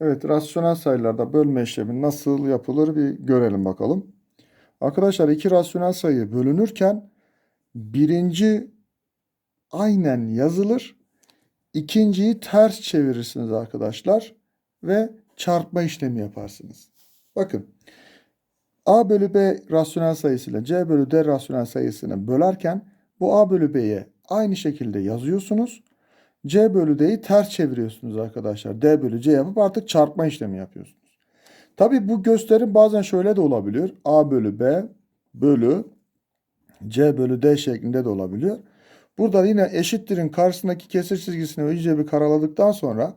Evet, rasyonel sayılarda bölme işlemi nasıl yapılır bir görelim bakalım. Arkadaşlar iki rasyonel sayı bölünürken birinci aynen yazılır. ikinciyi ters çevirirsiniz arkadaşlar ve çarpma işlemi yaparsınız. Bakın a bölü b rasyonel sayısıyla c bölü d rasyonel sayısını bölerken bu a bölü b'ye aynı şekilde yazıyorsunuz. C bölü D'yi ters çeviriyorsunuz arkadaşlar. D bölü C yapıp artık çarpma işlemi yapıyorsunuz. Tabi bu gösterim bazen şöyle de olabiliyor. A bölü B bölü C bölü D şeklinde de olabiliyor. Burada yine eşittirin karşısındaki kesir çizgisini iyice bir karaladıktan sonra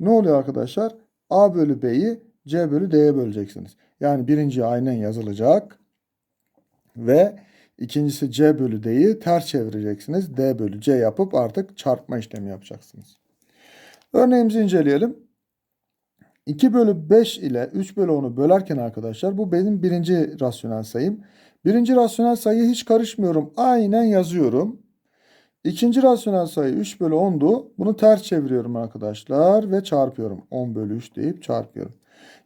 ne oluyor arkadaşlar? A bölü B'yi C bölü D'ye böleceksiniz. Yani birinci aynen yazılacak ve İkincisi C bölü D'yi ters çevireceksiniz. D bölü C yapıp artık çarpma işlemi yapacaksınız. Örneğimizi inceleyelim. 2 bölü 5 ile 3 bölü 10'u bölerken arkadaşlar bu benim birinci rasyonel sayım. Birinci rasyonel sayı hiç karışmıyorum. Aynen yazıyorum. İkinci rasyonel sayı 3 bölü 10'du. Bunu ters çeviriyorum arkadaşlar ve çarpıyorum. 10 bölü 3 deyip çarpıyorum.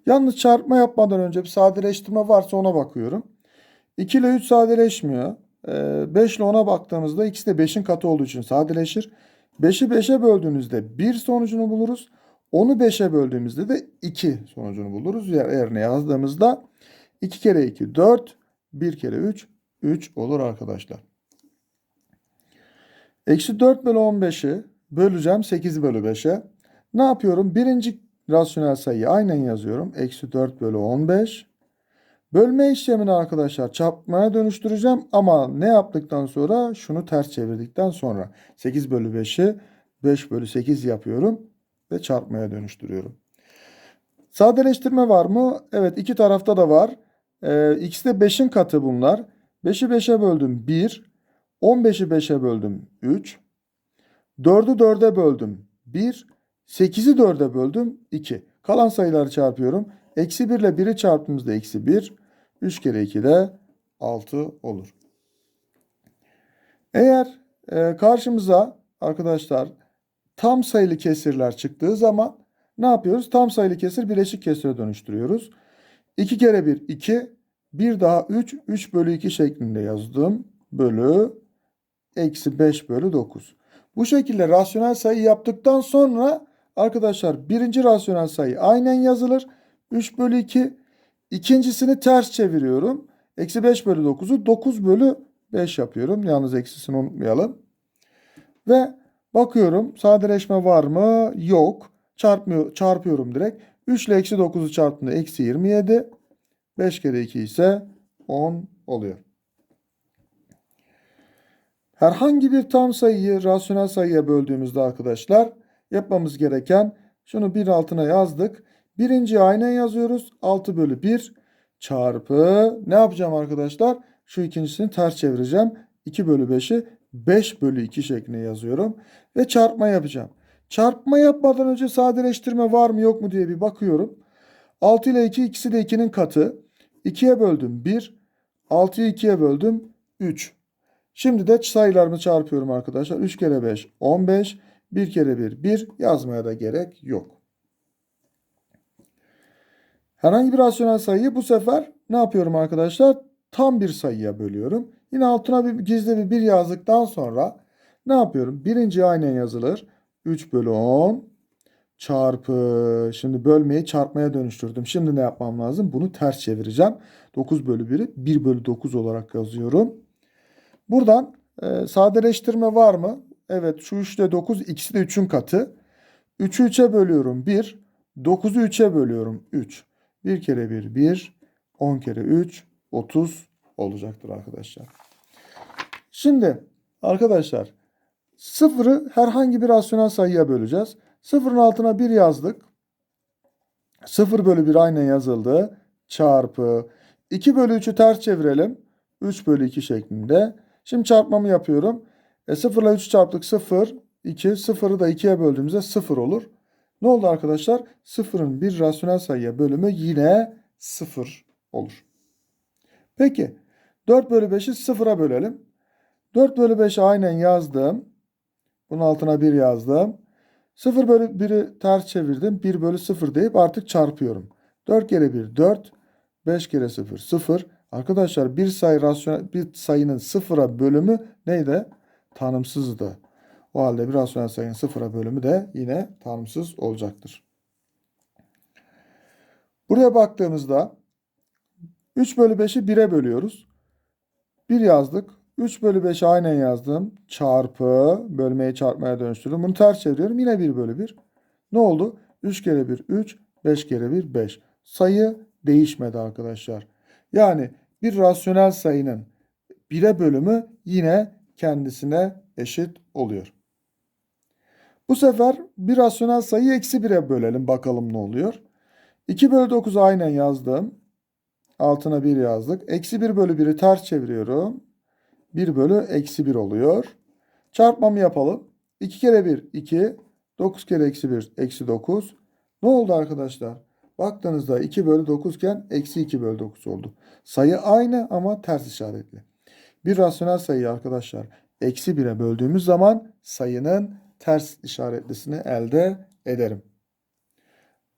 Yalnız çarpma yapmadan önce bir sadeleştirme varsa ona bakıyorum. 2 ile 3 sadeleşmiyor. 5 ile 10'a baktığımızda ikisi de 5'in katı olduğu için sadeleşir. 5'i 5'e böldüğünüzde 1 sonucunu buluruz. 10'u 5'e böldüğümüzde de 2 sonucunu buluruz. Yerine yazdığımızda 2 kere 2 4, 1 kere 3 3 olur arkadaşlar. Eksi 4 bölü 15'i böleceğim 8 bölü 5'e. Ne yapıyorum? Birinci rasyonel sayıyı aynen yazıyorum. Eksi 4 bölü 15 Bölme işlemini arkadaşlar çarpmaya dönüştüreceğim ama ne yaptıktan sonra şunu ters çevirdikten sonra 8 bölü 5'i 5 bölü 8 yapıyorum ve çarpmaya dönüştürüyorum. Sadeleştirme var mı? Evet iki tarafta da var. Ee, ikisi de 5'in katı bunlar. 5'i 5'e böldüm 1. 15'i 5'e böldüm 3. 4'ü 4'e böldüm 1. 8'i 4'e böldüm 2. Kalan sayıları çarpıyorum. Eksi 1 ile 1'i çarptığımızda eksi 1. 3 kere 2 de 6 olur. Eğer e, karşımıza arkadaşlar tam sayılı kesirler çıktığı zaman ne yapıyoruz? Tam sayılı kesir bileşik kesire dönüştürüyoruz. 2 kere 1 2 bir daha 3 3 bölü 2 şeklinde yazdım. Bölü eksi 5 bölü 9. Bu şekilde rasyonel sayı yaptıktan sonra arkadaşlar birinci rasyonel sayı aynen yazılır. 3 bölü 2 İkincisini ters çeviriyorum. Eksi 5 bölü 9'u 9 bölü 5 yapıyorum. Yalnız eksisini unutmayalım. Ve bakıyorum sadeleşme var mı? Yok. Çarpmıyor, çarpıyorum direkt. 3 ile eksi 9'u çarptığında eksi 27. 5 kere 2 ise 10 oluyor. Herhangi bir tam sayıyı rasyonel sayıya böldüğümüzde arkadaşlar yapmamız gereken şunu bir altına yazdık. Birinci aynen yazıyoruz. 6 bölü 1 çarpı ne yapacağım arkadaşlar? Şu ikincisini ters çevireceğim. 2 bölü 5'i 5 bölü 2 şeklinde yazıyorum. Ve çarpma yapacağım. Çarpma yapmadan önce sadeleştirme var mı yok mu diye bir bakıyorum. 6 ile 2 ikisi de 2'nin katı. 2'ye böldüm 1. 6'yı 2'ye böldüm 3. Şimdi de sayılarımı çarpıyorum arkadaşlar. 3 kere 5 15. 1 kere 1 1 yazmaya da gerek yok. Herhangi bir rasyonel sayıyı bu sefer ne yapıyorum arkadaşlar? Tam bir sayıya bölüyorum. Yine altına bir gizli bir 1 yazdıktan sonra ne yapıyorum? Birinci aynen yazılır. 3 bölü 10 çarpı şimdi bölmeyi çarpmaya dönüştürdüm. Şimdi ne yapmam lazım? Bunu ters çevireceğim. 9 bölü 1'i 1 bölü 9 olarak yazıyorum. Buradan e, sadeleştirme var mı? Evet şu 3 ile 9 ikisi de 3'ün katı. 3'ü 3'e bölüyorum 1. 9'u 3'e bölüyorum 3. 1 kere 1 1. 10 kere 3 30 olacaktır arkadaşlar. Şimdi arkadaşlar sıfırı herhangi bir rasyonel sayıya böleceğiz. Sıfırın altına 1 yazdık. 0 bölü 1 aynen yazıldı. Çarpı 2 bölü 3'ü ters çevirelim. 3 bölü 2 şeklinde. Şimdi çarpmamı yapıyorum. E 0 ile 3 çarptık 0. 2. 0'ı da 2'ye böldüğümüzde 0 olur. Ne oldu arkadaşlar? Sıfırın bir rasyonel sayıya bölümü yine sıfır olur. Peki 4 bölü 5'i sıfıra bölelim. 4 bölü 5'i aynen yazdım. Bunun altına 1 yazdım. 0 bölü 1'i ters çevirdim. 1 bölü 0 deyip artık çarpıyorum. 4 kere 1 4. 5 kere 0 0. Arkadaşlar bir sayı rasyonel bir sayının sıfıra bölümü neydi? Tanımsızdı. O halde bir rasyonel sayının sıfıra bölümü de yine tanımsız olacaktır. Buraya baktığımızda 3 bölü 5'i 1'e bölüyoruz. 1 yazdık. 3 bölü 5'i aynen yazdım. Çarpı bölmeyi çarpmaya dönüştürdüm. Bunu ters çeviriyorum. Yine 1 bölü 1. Ne oldu? 3 kere 1 3. 5 kere 1 5. Sayı değişmedi arkadaşlar. Yani bir rasyonel sayının 1'e bölümü yine kendisine eşit oluyor. Bu sefer bir rasyonel sayıyı eksi 1'e bölelim bakalım ne oluyor. 2 bölü 9'u aynen yazdım. Altına 1 yazdık. Eksi 1 bölü 1'i ters çeviriyorum. 1 bölü eksi 1 oluyor. Çarpmamı yapalım. 2 kere 1 2. 9 kere eksi 1 eksi 9. Ne oldu arkadaşlar? Baktığınızda 2 bölü 9 iken eksi 2 bölü 9 oldu. Sayı aynı ama ters işaretli. Bir rasyonel sayıyı arkadaşlar eksi 1'e böldüğümüz zaman sayının ters işaretlisini elde ederim.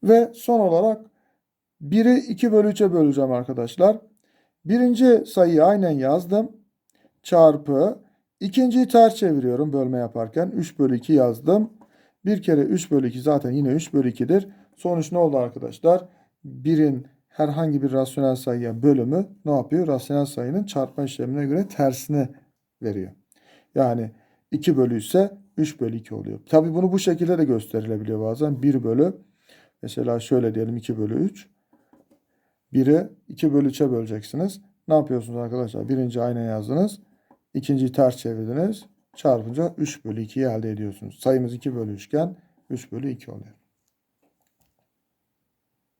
Ve son olarak 1'i 2 bölü 3'e böleceğim arkadaşlar. Birinci sayıyı aynen yazdım. Çarpı. ikinciyi ters çeviriyorum bölme yaparken. 3 bölü 2 yazdım. Bir kere 3 bölü 2 zaten yine 3 bölü 2'dir. Sonuç ne oldu arkadaşlar? 1'in herhangi bir rasyonel sayıya bölümü ne yapıyor? Rasyonel sayının çarpma işlemine göre tersine veriyor. Yani 2 bölü ise 3 bölü 2 oluyor. Tabi bunu bu şekilde de gösterilebiliyor bazen. 1 bölü mesela şöyle diyelim 2 bölü 3. 1'i 2 bölü 3'e böleceksiniz. Ne yapıyorsunuz arkadaşlar? Birinci aynen yazdınız. İkinciyi ters çevirdiniz. Çarpınca 3 bölü 2'yi elde ediyorsunuz. Sayımız 2 bölü 3 iken 3 bölü 2 oluyor.